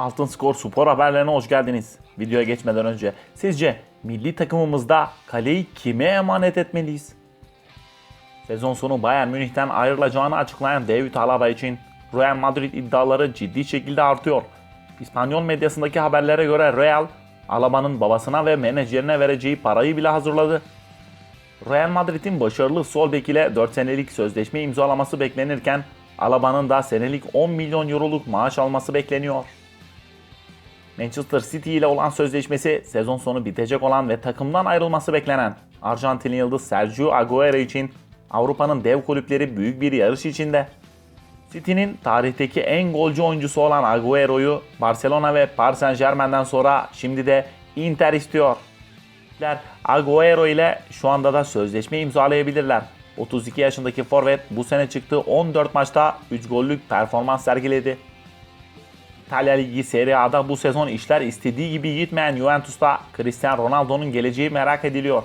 Altın Skor spor haberlerine hoş geldiniz. Videoya geçmeden önce sizce milli takımımızda kaleyi kime emanet etmeliyiz? Sezon sonu Bayern Münih'ten ayrılacağını açıklayan David Alaba için Real Madrid iddiaları ciddi şekilde artıyor. İspanyol medyasındaki haberlere göre Real, Alaba'nın babasına ve menajerine vereceği parayı bile hazırladı. Real Madrid'in başarılı sol bek ile 4 senelik sözleşme imzalaması beklenirken Alaba'nın da senelik 10 milyon euroluk maaş alması bekleniyor. Manchester City ile olan sözleşmesi sezon sonu bitecek olan ve takımdan ayrılması beklenen Arjantinli yıldız Sergio Aguero için Avrupa'nın dev kulüpleri büyük bir yarış içinde. City'nin tarihteki en golcü oyuncusu olan Agüero'yu Barcelona ve Paris Saint Germain'den sonra şimdi de Inter istiyor. Agüero ile şu anda da sözleşme imzalayabilirler. 32 yaşındaki forvet bu sene çıktığı 14 maçta 3 gollük performans sergiledi. İtalya Ligi Serie A'da bu sezon işler istediği gibi gitmeyen Juventus'ta Cristiano Ronaldo'nun geleceği merak ediliyor.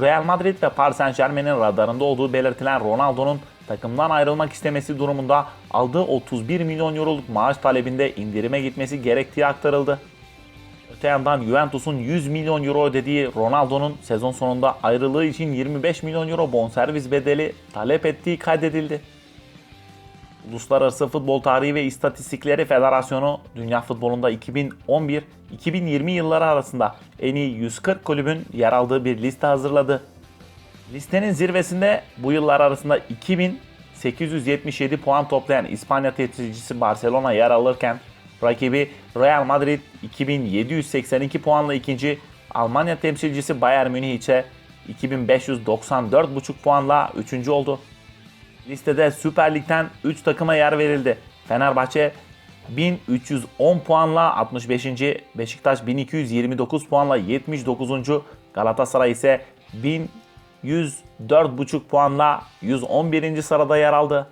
Real Madrid ve Paris Saint Germain'in radarında olduğu belirtilen Ronaldo'nun takımdan ayrılmak istemesi durumunda aldığı 31 milyon euroluk maaş talebinde indirime gitmesi gerektiği aktarıldı. Öte yandan Juventus'un 100 milyon euro ödediği Ronaldo'nun sezon sonunda ayrılığı için 25 milyon euro bonservis bedeli talep ettiği kaydedildi. Uluslararası Futbol Tarihi ve İstatistikleri Federasyonu dünya futbolunda 2011-2020 yılları arasında en iyi 140 kulübün yer aldığı bir liste hazırladı. Listenin zirvesinde bu yıllar arasında 2877 puan toplayan İspanya temsilcisi Barcelona yer alırken rakibi Real Madrid 2782 puanla ikinci, Almanya temsilcisi Bayern Münih ise 2594,5 puanla üçüncü oldu. Listede Süper Lig'den 3 takıma yer verildi. Fenerbahçe 1310 puanla 65. Beşiktaş 1229 puanla 79. Galatasaray ise 1104,5 puanla 111. sırada yer aldı.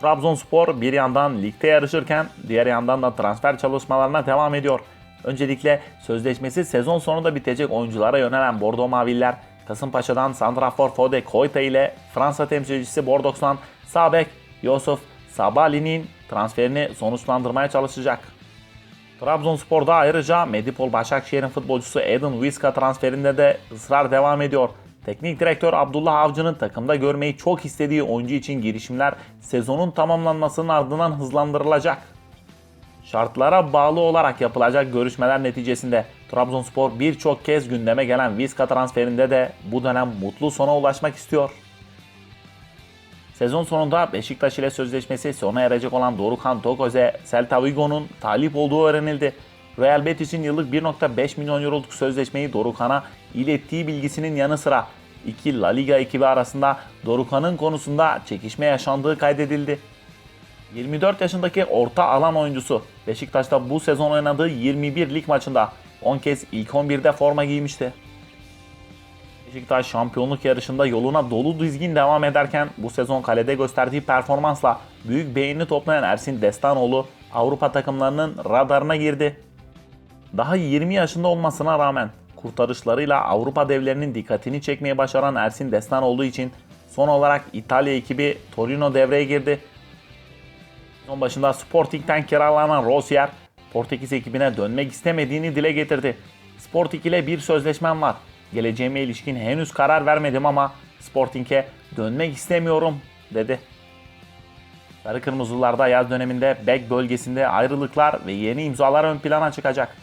Trabzonspor bir yandan ligde yarışırken diğer yandan da transfer çalışmalarına devam ediyor. Öncelikle sözleşmesi sezon sonunda bitecek oyunculara yönelen Bordo Maviller Kasımpaşa'dan Santrafor Fode Koyta ile Fransa temsilcisi Bordeaux'tan Sabek Yusuf Sabali'nin transferini sonuçlandırmaya çalışacak. Trabzonspor'da ayrıca Medipol Başakşehir'in futbolcusu Eden Wiska transferinde de ısrar devam ediyor. Teknik direktör Abdullah Avcı'nın takımda görmeyi çok istediği oyuncu için girişimler sezonun tamamlanmasının ardından hızlandırılacak. Şartlara bağlı olarak yapılacak görüşmeler neticesinde Trabzonspor birçok kez gündeme gelen Vizca transferinde de bu dönem mutlu sona ulaşmak istiyor. Sezon sonunda Beşiktaş ile sözleşmesi sona erecek olan Dorukhan Tokoze, Celta Vigo'nun talip olduğu öğrenildi. Real Betis'in yıllık 1.5 milyon euroluk sözleşmeyi Dorukhan'a ilettiği bilgisinin yanı sıra iki La Liga ekibi arasında Dorukhan'ın konusunda çekişme yaşandığı kaydedildi. 24 yaşındaki orta alan oyuncusu Beşiktaş'ta bu sezon oynadığı 21 lig maçında 10 kez ilk 11'de forma giymişti. Beşiktaş şampiyonluk yarışında yoluna dolu dizgin devam ederken bu sezon kalede gösterdiği performansla büyük beğeni toplayan Ersin Destanoğlu Avrupa takımlarının radarına girdi. Daha 20 yaşında olmasına rağmen kurtarışlarıyla Avrupa devlerinin dikkatini çekmeye başaran Ersin Destanoğlu için son olarak İtalya ekibi Torino devreye girdi. Sezon başında Sporting'den kiralanan Rosier, Portekiz ekibine dönmek istemediğini dile getirdi. Sporting ile bir sözleşmem var. Geleceğime ilişkin henüz karar vermedim ama Sporting'e dönmek istemiyorum dedi. Sarı Kırmızılarda yaz döneminde bek bölgesinde ayrılıklar ve yeni imzalar ön plana çıkacak.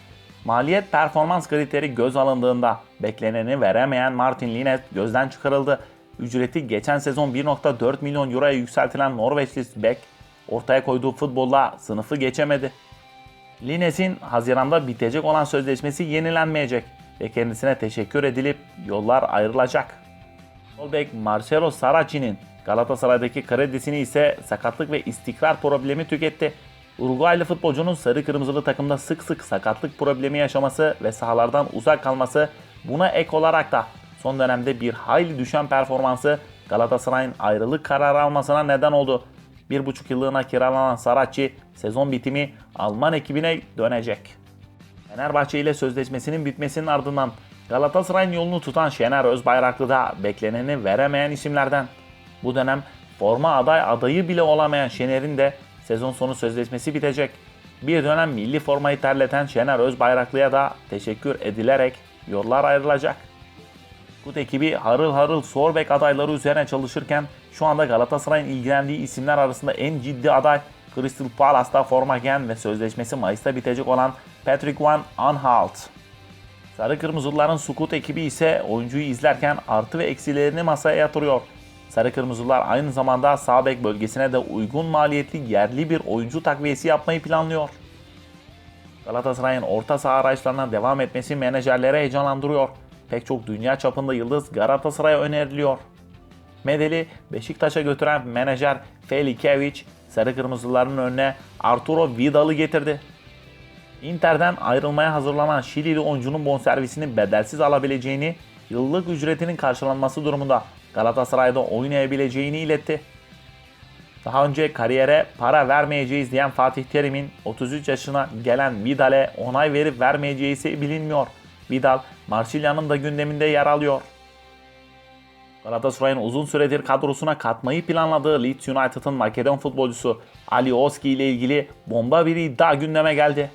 Maliyet performans kriteri göz alındığında bekleneni veremeyen Martin Linet gözden çıkarıldı. Ücreti geçen sezon 1.4 milyon euroya yükseltilen Norveçli bek ortaya koyduğu futbolla sınıfı geçemedi. Lines'in Haziran'da bitecek olan sözleşmesi yenilenmeyecek ve kendisine teşekkür edilip yollar ayrılacak. Solbek Marcelo Saracchi'nin Galatasaray'daki kredisini ise sakatlık ve istikrar problemi tüketti. Uruguaylı futbolcunun sarı kırmızılı takımda sık sık sakatlık problemi yaşaması ve sahalardan uzak kalması buna ek olarak da son dönemde bir hayli düşen performansı Galatasaray'ın ayrılık kararı almasına neden oldu. Bir buçuk yıllığına kiralanan Saracchi sezon bitimi Alman ekibine dönecek. Fenerbahçe ile sözleşmesinin bitmesinin ardından Galatasaray'ın yolunu tutan Şener Özbayraklı da bekleneni veremeyen isimlerden. Bu dönem forma aday adayı bile olamayan Şener'in de sezon sonu sözleşmesi bitecek. Bir dönem milli formayı terleten Şener Özbayraklı'ya da teşekkür edilerek yollar ayrılacak. Kut ekibi harıl harıl Sorbek adayları üzerine çalışırken şu anda Galatasaray'ın ilgilendiği isimler arasında en ciddi aday Crystal Palace'da forma giyen ve sözleşmesi Mayıs'ta bitecek olan Patrick Van Aanholt. Sarı Kırmızıların Sukut ekibi ise oyuncuyu izlerken artı ve eksilerini masaya yatırıyor. Sarı Kırmızılar aynı zamanda sağ bek bölgesine de uygun maliyetli yerli bir oyuncu takviyesi yapmayı planlıyor. Galatasaray'ın orta saha arayışlarına devam etmesi menajerlere heyecanlandırıyor. Pek çok dünya çapında yıldız Galatasaray'a öneriliyor. Medeli Beşiktaş'a götüren menajer Felikevic, Sarı Kırmızıların önüne Arturo Vidal'ı getirdi. Inter'den ayrılmaya hazırlanan Şilili oyuncunun bonservisini bedelsiz alabileceğini, yıllık ücretinin karşılanması durumunda Galatasaray'da oynayabileceğini iletti. Daha önce kariyere para vermeyeceğiz diyen Fatih Terim'in 33 yaşına gelen Vidal'e onay verip vermeyeceği ise bilinmiyor. Vidal, Marsilya'nın da gündeminde yer alıyor. Galatasaray'ın uzun süredir kadrosuna katmayı planladığı Leeds United'ın Makedon futbolcusu Ali Oski ile ilgili bomba bir iddia gündeme geldi.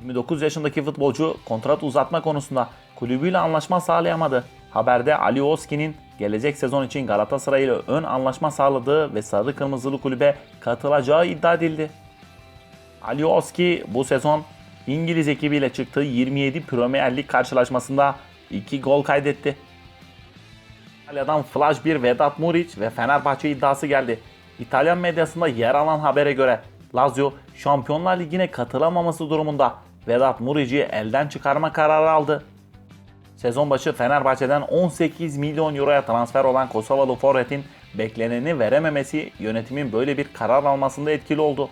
29 yaşındaki futbolcu kontrat uzatma konusunda kulübüyle anlaşma sağlayamadı. Haberde Ali Oski'nin gelecek sezon için Galatasaray ile ön anlaşma sağladığı ve sarı kırmızılı kulübe katılacağı iddia edildi. Ali Oski bu sezon İngiliz ekibiyle çıktığı 27 Premier Lig karşılaşmasında 2 gol kaydetti. İtalya'dan flash bir Vedat Muric ve Fenerbahçe iddiası geldi. İtalyan medyasında yer alan habere göre Lazio Şampiyonlar Ligi'ne katılamaması durumunda Vedat Muric'i elden çıkarma kararı aldı. Sezon başı Fenerbahçe'den 18 milyon euroya transfer olan Kosovalı forvetin bekleneni verememesi yönetimin böyle bir karar almasında etkili oldu.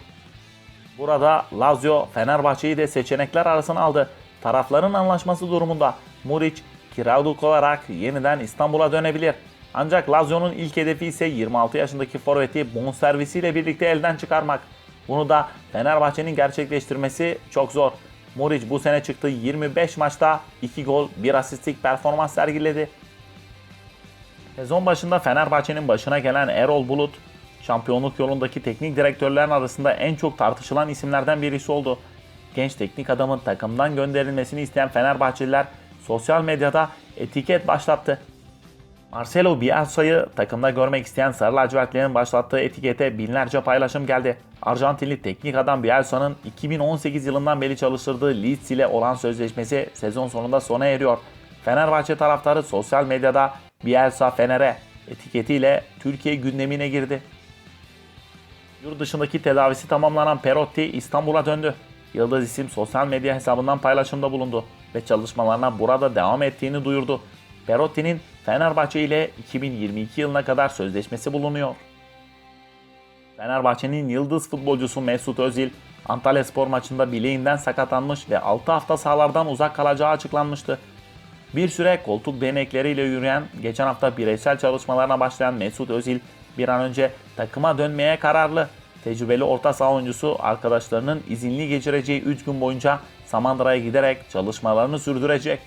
Burada Lazio Fenerbahçe'yi de seçenekler arasına aldı. Tarafların anlaşması durumunda Muric kiralık olarak yeniden İstanbul'a dönebilir. Ancak Lazio'nun ilk hedefi ise 26 yaşındaki forveti bonservisiyle birlikte elden çıkarmak. Bunu da Fenerbahçe'nin gerçekleştirmesi çok zor. Muric bu sene çıktığı 25 maçta 2 gol 1 asistlik performans sergiledi. Sezon başında Fenerbahçe'nin başına gelen Erol Bulut, şampiyonluk yolundaki teknik direktörlerin arasında en çok tartışılan isimlerden birisi oldu. Genç teknik adamın takımdan gönderilmesini isteyen Fenerbahçeliler sosyal medyada etiket başlattı. Marcelo Bielsa'yı takımda görmek isteyen Sarı Lacivertlilerin başlattığı etikete binlerce paylaşım geldi. Arjantinli teknik adam Bielsa'nın 2018 yılından beri çalıştırdığı Leeds ile olan sözleşmesi sezon sonunda sona eriyor. Fenerbahçe taraftarı sosyal medyada Bielsa Fener'e etiketiyle Türkiye gündemine girdi. Yurt dışındaki tedavisi tamamlanan Perotti İstanbul'a döndü. Yıldız isim sosyal medya hesabından paylaşımda bulundu ve çalışmalarına burada devam ettiğini duyurdu. Perotti'nin Fenerbahçe ile 2022 yılına kadar sözleşmesi bulunuyor. Fenerbahçe'nin yıldız futbolcusu Mesut Özil, Antalya Spor maçında bileğinden sakatlanmış ve 6 hafta sahalardan uzak kalacağı açıklanmıştı. Bir süre koltuk değnekleriyle yürüyen, geçen hafta bireysel çalışmalarına başlayan Mesut Özil bir an önce takıma dönmeye kararlı. Tecrübeli orta saha oyuncusu arkadaşlarının izinli geçireceği 3 gün boyunca Samandıra'ya giderek çalışmalarını sürdürecek.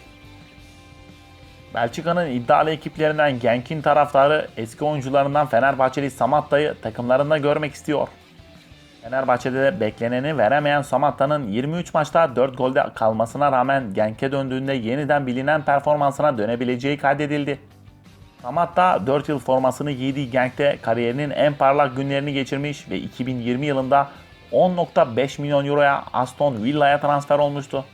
Belçika'nın iddialı ekiplerinden Genk'in taraftarı eski oyuncularından Fenerbahçeli Samatta'yı takımlarında görmek istiyor. Fenerbahçe'de de bekleneni veremeyen Samatta'nın 23 maçta 4 golde kalmasına rağmen Genk'e döndüğünde yeniden bilinen performansına dönebileceği kaydedildi. Samatta 4 yıl formasını giydiği Genk'te kariyerinin en parlak günlerini geçirmiş ve 2020 yılında 10.5 milyon euroya Aston Villa'ya transfer olmuştu.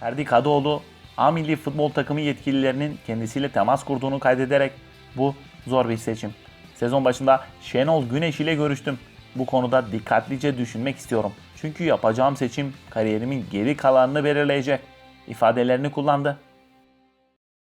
Ferdi Kadıoğlu, A milli futbol takımı yetkililerinin kendisiyle temas kurduğunu kaydederek bu zor bir seçim. Sezon başında Şenol Güneş ile görüştüm. Bu konuda dikkatlice düşünmek istiyorum. Çünkü yapacağım seçim kariyerimin geri kalanını belirleyecek ifadelerini kullandı.